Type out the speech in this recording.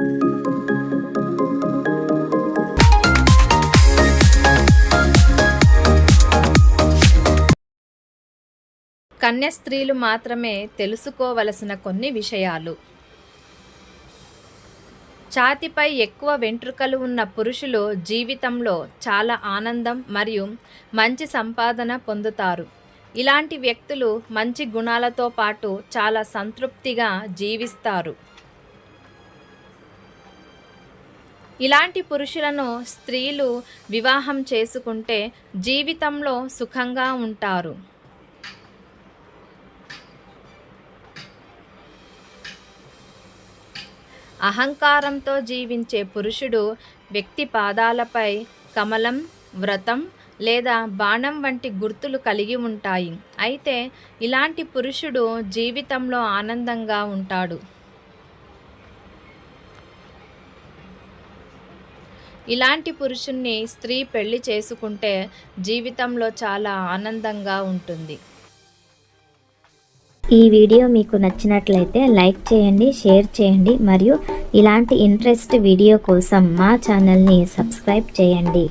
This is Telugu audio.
కన్య స్త్రీలు మాత్రమే తెలుసుకోవలసిన కొన్ని విషయాలు. ఛాతిపై ఎక్కువ వెంట్రుకలు ఉన్న పురుషులు జీవితంలో చాలా ఆనందం మరియు మంచి సంపాదన పొందుతారు. ఇలాంటి వ్యక్తులు మంచి గుణాలతో పాటు చాలా సంతృప్తిగా జీవిస్తారు. ఇలాంటి పురుషులను స్త్రీలు వివాహం చేసుకుంటే జీవితంలో సుఖంగా ఉంటారు. అహంకారంతో జీవించే పురుషుడు వ్యక్తి పాదాలపై కమలం వ్రతం లేదా బాణం వంటి గుర్తులు కలిగి ఉంటాయి. అయితే ఇలాంటి పురుషుడు జీవితంలో ఆనందంగా ఉంటాడు. ఇలాంటి పురుషుణ్ణి స్త్రీ పెళ్ళి చేసుకుంటే జీవితంలో చాలా ఆనందంగా ఉంటుంది. ఈ వీడియో మీకు నచ్చినట్లయితే లైక్ చేయండి షేర్ చేయండి మరియు ఇలాంటి ఇంట్రెస్ట్ వీడియో కోసం మా ఛానల్ని సబ్స్క్రైబ్ చేయండి.